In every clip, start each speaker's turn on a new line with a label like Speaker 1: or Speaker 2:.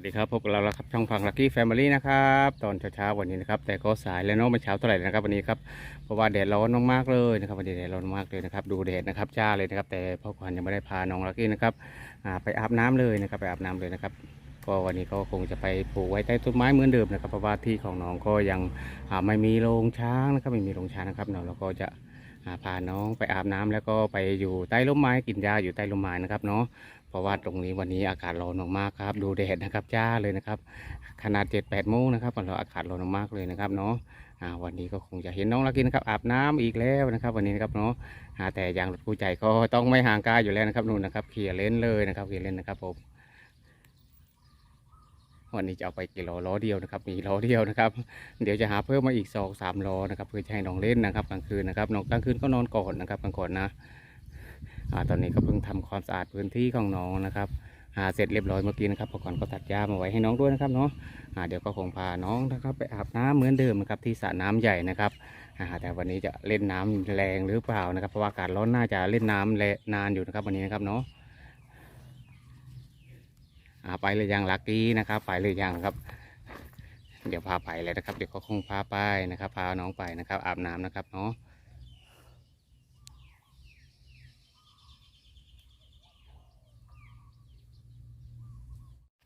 Speaker 1: วัสดีครับพบกับเราแล้วครับช่องพังลักกี้แฟมิลี่นะครับตอนเช้าๆวันนี้นะครับแต่ก็สายแล้วเนาะไม่เช้าเท่าไหร่นะครับวันนี้ครับเพราะว่าแดดร้อนมากๆเลยนะครับวันนี้แดดร้อนมากเลยนะครับดูแดดนะครับจ้าเลยนะครับแต่พ่อควันยังไม่ได้พาน้องลักกี้นะครับไปอาบน้ำเลยนะครับไปอาบน้ำเลยนะครับก็วันนี้ก็คงจะไปปลูกไว้ใต้ต้นไม้เหมือนเดิมนะครับเพราะว่าที่ของน้องก็ยังไม่มีโรงช้างนะครับไม่มีโรงช้างนะครับเนาะเราก็จะอ่าพาน้องไปอาบน้ำแล้วก็ไปอยู่ใต้ร่มไม้กินหญ้าอยู่ใต้ร่มไม้นะครับเนาะ เพราะว่าตรงนี้วันนี้อากาศร้อนมากๆครับ ดูแดดนะครับจ้าเลยนะครับขนาด7จ็ดแปดโมงนะครับเราอากาศร้อนมากเลยนะครับเนาะวันนี้ก็คงจะเห็นน้องลักกินนะครับอาบน้ำอีกแล้วนะครับ วันนี้นะครับเนาะแต่ยางรถกู้ใจก็ต้องไม่ห่างกายอยู่แล้วนะครับนู่นนะครับเขี่ยร์เลนเลยนะครับเขี่ยร์เลนนะครับผมวันนี้จะเอาไปกี่ล้อล้อเดียวนะครับมีล้อเดียวนะครับ เดี๋ยวจะหาเพิ่มมาอีกสองสามล้อนะครับเพื่อให้น้องเล่นนะครับกลางคืนนะครับน้องกลางคืนก็นอนก่อนนะครับกลางก่อนนะ อตอนนี้ก็เพิ่งทำความสะอาดพื้นที่ของน้องนะครับหาเสร็จเรียบร้อยเมื่อกี้นะครับพอก่อนก็ตัดหญ้ามาไว้ให้น้องด้วยนะครับเนาะเดี๋ยวก็คงพาน้องนะครับไปอาบน้ำเหมือนเดิมนะครับที่สระน้ำใหญ่นะครับแต่วันนี้จะเล่นน้ำแรงหรือเปล่านะครับ เพราะว่าอากาศร้อนน่าจะเล่นน้ำแรงนานอยู่นะครับวันนี้นะครับเนาะไปเลยยังลักกี้นะครับไปเลยยังครับ เดี๋ยวพาไปเลยนะครับ เดี๋ยวก็คงพาไปนะครับ พาน้องไปนะครับ อาบน้ำนะครับเนาะ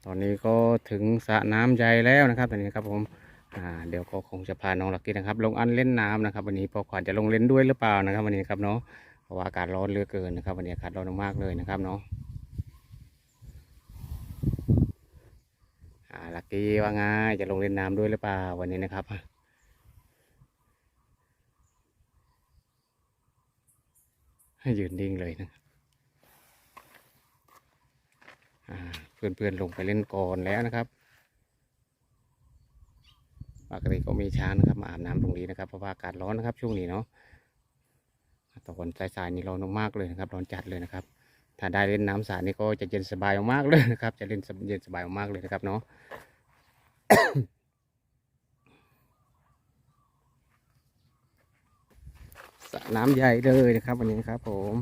Speaker 1: ตอนนี้ก็ถึงสระน้ำใหญ่แล้วนะครับตอนนี้ครับผมเดี๋ยวก็คงจะพาน้องลักกี้นะครับ ลงอันเล่นน้ำนะครับวันนี้พอขวัญจะลงเล่นด้วยหรือเปล่านะครับ วันนี้ครับเนาะเพราะว่าอากาศร้อนเหลือเกินนะครับ วันนี้อากาศร้อนมากเลยนะครับเนาะลักกี้ว่าไงจะลงเล่นน้ำด้วยหรือเปล่าวันนี้นะครับให้ยืนนิ่งเลยนะอ่า เพื่อนๆลงไปเล่นก่อนแล้วนะครับปกติก็มีช้างนะครับมาอาบน้ำตรงนี้นะครับเพราะว่าอากาศร้อนนะครับ ช่วงนี้เนาะตอนสายๆนี่ร้อนมากๆเลยนะครับ ร้อนจัดเลยนะครับ ถ้าได้เล่นน้ำสระนี่ก็จะเย็นสบายมากเลยนะครับ จะเล่นเย็นสบายมากๆเลยนะครับเนาะสระน้ำใหญ่เลยนะครับ วันนี้ครับ ผม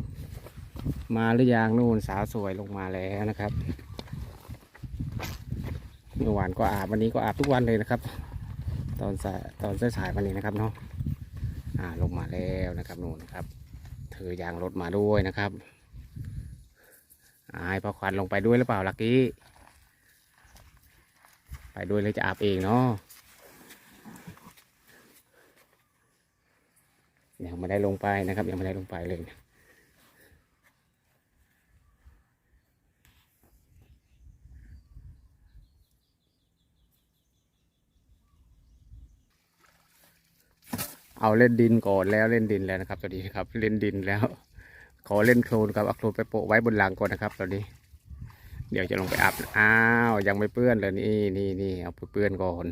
Speaker 1: มาหรือยังนู่นสาวสวยลงมาแล้วนะครับ เมื่อวานก็อาบวันนี้ก็อาบทุกวันเลยนะครับ ตอนสายตอนสายวันนี้นะครับเนาะอ่าลงมาแล้วนะครับนู่นนะครับถือยางรถมาด้วยนะครับอายพอควันลงไปด้วยหรือเปล่าลักกี้ไปด้วยเลยจะอาบเองเนาะยังไม่ได้ลงไปนะครับ ยังไม่ได้ลงไปเลย เอาเล่นดินก่อนแล้วเล่นดินแล้วนะครับตอนนี้ครับเล่นดินแล้ว ขอเล่นโคลนกับเอาโคลนไปโปะไว้บนหลังก่อนนะครับตอนนี้ เดี๋ยวจะลงไปอาบอ้าวยังไม่เปื้อนเลยนี่นี่นี่เอาไปเปื้อนก่อน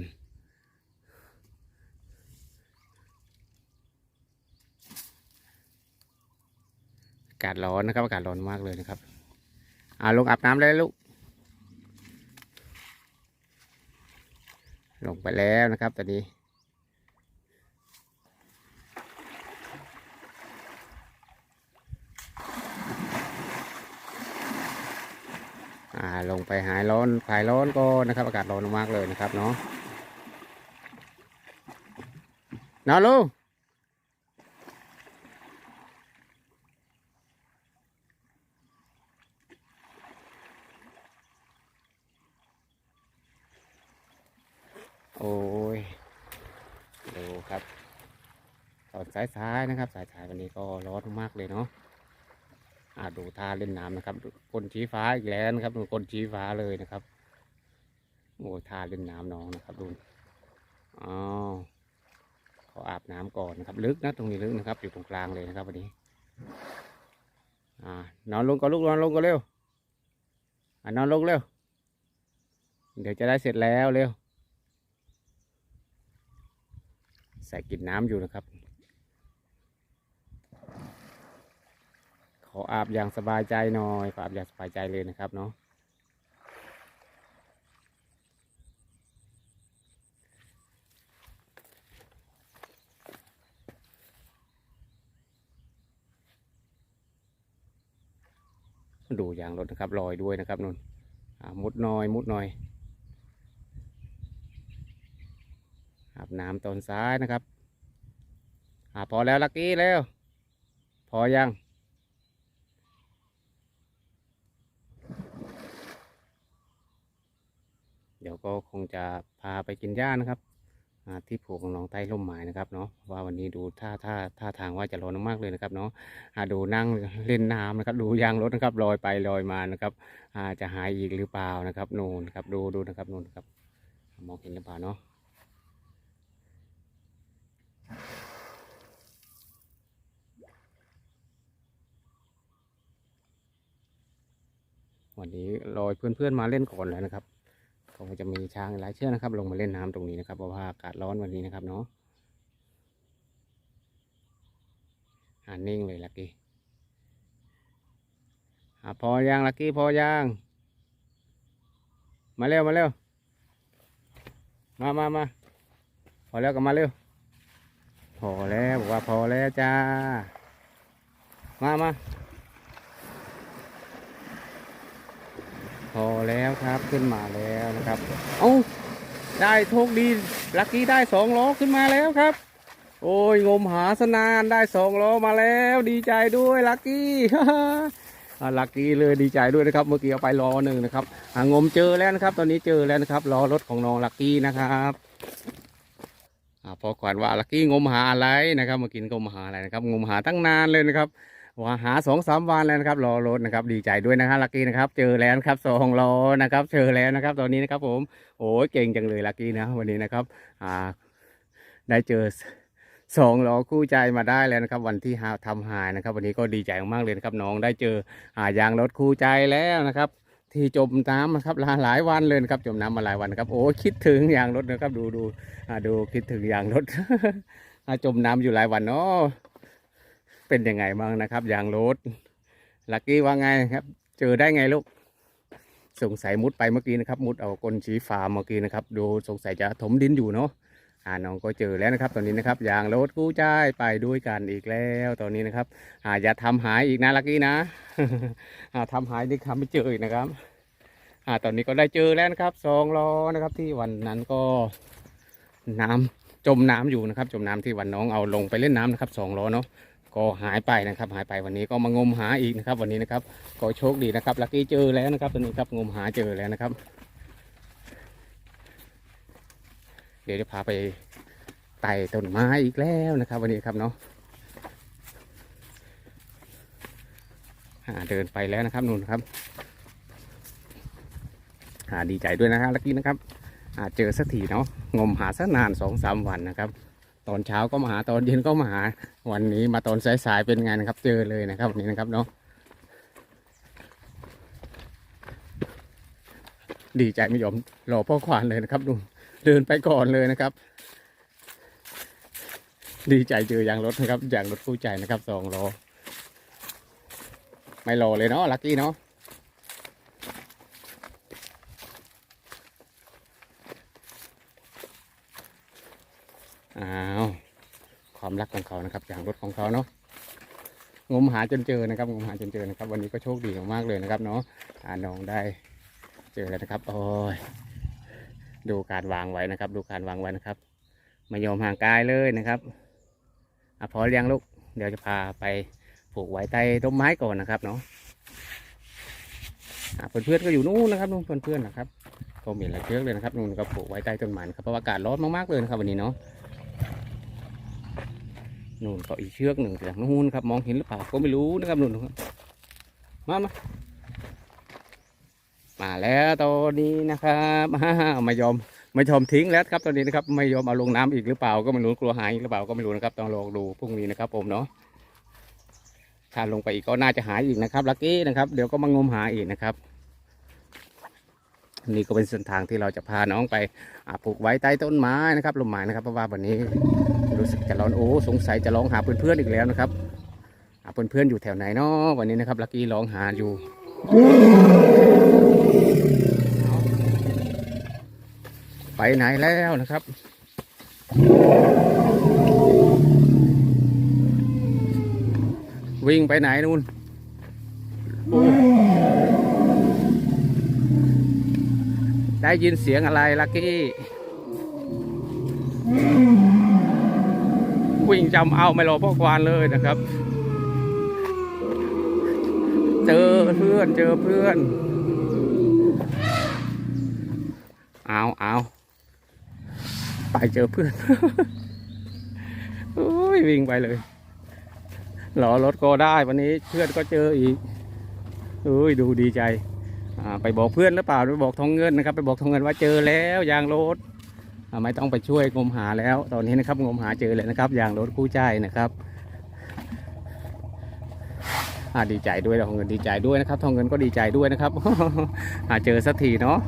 Speaker 1: อากาศร้อนนะครับอากาศร้อนมากเลยนะครับอ่าลงอาบน้ำเลยลูกลงไปแล้วนะครับตอนนี้ อ่าลงไปหายร้อนคลายร้อนก็นะครับ อากาศร้อนมากเลยนะครับเนาะนอนลูกโอ้ยดูครับตอนสายๆนะครับ สายๆวันนี้ก็ร้อนมากเลยเนาะ ดูท่าเล่นน้ำนะครับก้นชี้ฟ้าอีกแล้วนะครับดูก้นชี้ฟ้าเลยนะครับโอ้ท่าเล่นน้ำน้องนะครับดูอ๋อเขออาบน้ำก่อนนะครับ ลึกนะตรงนี้ลึกนะครับ อยู่ตรงกลางเลยนะครับวันนี้ อ่านอนลงก่อนลูกนอนลงก่อนเร็วอ่านอนลงเร็ว เดี๋ยวจะได้เสร็จแล้วเร็วใส่กินน้ำอยู่นะครับ ออาบอย่างสบายใจหน่อยขออาบอย่างสบายใจเลยนะครับเนาะดูยางรถนะครับลอยด้วยนะครับนุ่นมุดน้อย มุดน้อยอาบน้ำตอนซ้ายนะครับอาพอแล้วลักกี้แล้ว พอยัง เดี๋ยวก็คงจะพาไปกินหญ้านะครับที่ผูกของน้องใต้ร่มไม้นะครับเนาะว่าวันนี้ดูท่าท่าท่าทางว่าจะร้อนมากๆเลยนะครับเนาะดูนั่งเล่นน้ำนะครับ ดูยางรถนะครับลอยไปลอยมานะครับอาจะหายอีกหรือเปล่านะครับนู่นครับดูดูนะครับนู่นครับมองเห็นหรือเปล่าเนาะวันนี้ลอยเพื่อนๆมาเล่นก่อนแล้วนะครับ คงจะมีช้างหลายเชือกนะครับ ลงมาเล่นน้ำตรงนี้นะครับเพราะว่าอากาศร้อนวันนี้นะครับเนาะอ่านิ่งเลยลักกี้อ่าพอยังลักกี้พอยังมาเร็วมาเร็วมามามาพอแล้วก็มาเร็วพอแล้วบอกว่าพอแล้วจ้ามามา พอแล้วครับขึ้นมาแล้วนะครับเอ้าได้โชคดีลักกี้ได้สองล้อขึ้นมาแล้วครับ โอ้ยงมหาสนานได้สองล้อมาแล้ว ดีใจด้วยลักกี้ลักกี้เลยดีใจด้วยนะครับ เมื่อกี้เอาไปล้อหนึ่งนะครับงมเจอแล้วนะครับ ตอนนี้เจอแล้วนะครับล้อรถของน้องลักกี้นะครับอพอก่อนว่าลักกี้งมหาอะไรนะครับเมื่อกี้งมหาอะไรนะครับ งมหาตั้งนานเลยนะครับ ว่าหาสองสามวันแล้วนะครับรอรถนะครับดีใจด้วยนะครับลักกี้นะครับ เจอแล้วครับสองล้อนะครับเจอแล้วนะครับ ตอนนี้นะครับผมโอ้ยเก่งจังเลยลักกี้นะวันนี้นะครับอ่าได้เจอสองล้อคู่ใจมาได้แล้วนะครับ วันที่หาทำหายนะครับ วันนี้ก็ดีใจมากเลยนะครับน้องได้เจอหายางรถคู่ใจแล้วนะครับที่จมน้ำนะครับหลายหลายวันเลยครับจมน้ำมาหลายวันครับโอ้คิดถึงยางรถนะครับ ดูดูดูคิดถึงยางรถอาจมน้ำอยู่หลายวันเนาะ เป็นยังไงบ้างนะครับยางรถลักกี้ว่าไงครับ เจอได้ไงลูกสงสัยมุดไปเมื่อกี้นะครับ มุดเอาก้นชี้ฟ้าเมื่อกี้นะครับ ดูสงสัยจะถมดินอยู่เนาะอ่าน้องก็เจอแล้วนะครับ ตอนนี้นะครับยางรถกู้ใจไปด้วยกันอีกแล้วตอนนี้นะครับอ่าอย่าทำหายอีกนะลักกี้นะอ่าทำหายนี่ทำไม่เจออีกนะครับอ่าตอนนี้ก็ได้เจอแล้วนะครับสองล้อนะครับ ที่วันนั้นก็น้ำจมน้ำอยู่นะครับ จมน้ำที่วันน้องเอาลงไปเล่นน้ำนะครับสองล้อเนาะ ก็หายไปนะครับหายไปวันนี้ก็มางมหาอีกนะครับ วันนี้นะครับก็โชคดีนะครับลักกี้เจอแล้วนะครับตอนนี้ครับงมหาเจอแล้วนะครับ เดี๋ยวจะพาไปไต่ต้นไม้อีกแล้วนะครับ วันนี้ครับเนาะเดินไปแล้วนะครับนู่นครับดีใจด้วยนะฮะลักกี้นะครับอ่าเจอสักทีเนาะงมหาสักนานสองสามวันนะครับ ตอนเช้าก็มาหาตอนเย็นก็มาหา วันนี้มาตอนสายๆเป็นไงนะครับ เจอเลยนะครับวันนี้นะครับเนาะดีใจไม่ยอมรอพ่อควานเลยนะครับดูเดินไปก่อนเลยนะครับ ดีใจเจอยางรถนะครับยางรถคู่ใจนะครับสองล้อไม่รอเลยเนาะลักกี้เนาะ อ้าวความรักของเขานะครับอย่างรถของเขาเนาะงมหาจนเจอนะครับงมหาจนเจอนะครับ วันนี้ก็โชคดีมากเลยนะครับเนาะอ่าน้องได้เจอแล้วนะครับ โอ้ยดูการวางไว้นะครับ ดูการวางไว้นะครับไม่ยอมห่างกายเลยนะครับอพอเลี้ยงลูกเดี๋ยวจะพาไปผูกไว้ใต้ต้นไม้ก่อนนะครับเนาะอะเพื่อนก็อยู่นู่นนะครับนู่นเพื่อนๆนะครับก็มีหลายเชือกเลยนะครับนู่นก็ผูกไว้ใต้ต้นไม้นครับเพราะอากาศร้อนมากๆเลยนะครับวันนี้เนาะ นู่นก็อีกเชือกหนึ่งจากนู่นครับมองเห็นหรือเปล่าก็ไม่รู้นะครับนู่นครับมามามาแล้วตอนนี้นะครับอ้าวไม่ยอมไม่ยอมทิ้งแล้วครับตอนนี้นะครับไม่ยอมเอาลงน้ำอีกหรือเปล่าก็ไม่รู้กลัวหายหรือเปล่าก็ไม่รู้นะครับต้องลองดูพรุ่งนี้นะครับผมเนาะถ้าลงไปอีกก็น่าจะหายอีกนะครับลักกี้นะครับ เดี๋ยวก็มางมหาอีกนะครับ นี่ก็เป็นเส้นทางที่เราจะพาน้องไปปลูกไว้ใต้ต้นไม้นะครับลมไม้นะครับเพราะว่าวันนี้รู้สึกจะร้อนโอ้สงสัยจะร้องหาเพื่อนๆอีกแล้วนะครับอ่าเพื่อนๆอยู่แถวไหนเนาะวันนี้นะครับลักกี้ร้องหาอยู่ไปไหนแล้วนะครับวิ่งไปไหนนู่นโอ้ ได้ยินเสียงอะไรลักกี้ วิ่งจำเอาไม่รอพ่อควานเลยนะครับ เจอเพื่อนเจอเพื่อนเอาเอาไปเจอเพื่อนโอ้ยวิ่งไปเลยรอรถก็ได้วันนี้เพื่อนก็เจออีกโอ้ยดูดีใจ ไปบอกเพื่อนหรือเปล่าไปบอกทองเงินนะครับ ไปบอกทองเงินว่าเจอแล้วยางรถไม่ต้องไปช่วยงมหาแล้ว ตอนนี้นะครับงมหาเจอเลยนะครับยางรถกู้ใจนะครับดีใจด้วยทองเงินดีใจด้วยนะครับทองเงินก็ดีใจด้วยนะครับอ่าเจอสักทีเนาะ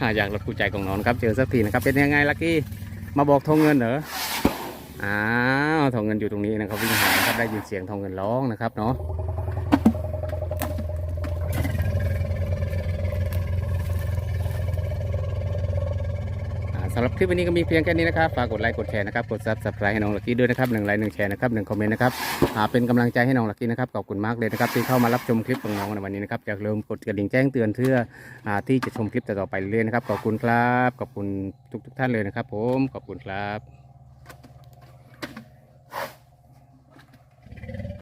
Speaker 1: อ่ายางรถกู้ใจของน้องนครับ เจอสักทีนะครับ เป็นยังไงลักกี้มาบอกทองเงินเหรออ้าวทองเงินอยู่ตรงนี้นะครับวิ่งหาครับได้ยินเสียงทองเงินร้องนะครับเนาะ สำหรับคลิปวันนี้ก็มีเพียงแค่นี้นะครับ ฝากกดไลค์กดแชร์นะครับกดซับสไครต์ให้น้องลักกี้ด้วยนะครับหนึ่งไลค์หนึ่งแชร์นะครับหนึ่งคอมเมนต์นะครับอ่าเป็นกำลังใจให้น้องลักกี้นะครับขอบคุณมากเลยนะครับที่เข้ามารับชมคลิปของน้องในวันนี้นะครับอย่าลืมกดกระดิ่งแจ้งเตือนเพื่ออ่าที่จะชมคลิปต่อๆไปเรื่อยๆนะครับขอบคุณครับขอบคุณทุกๆท่านเลยนะครับ ผมขอบคุณครับ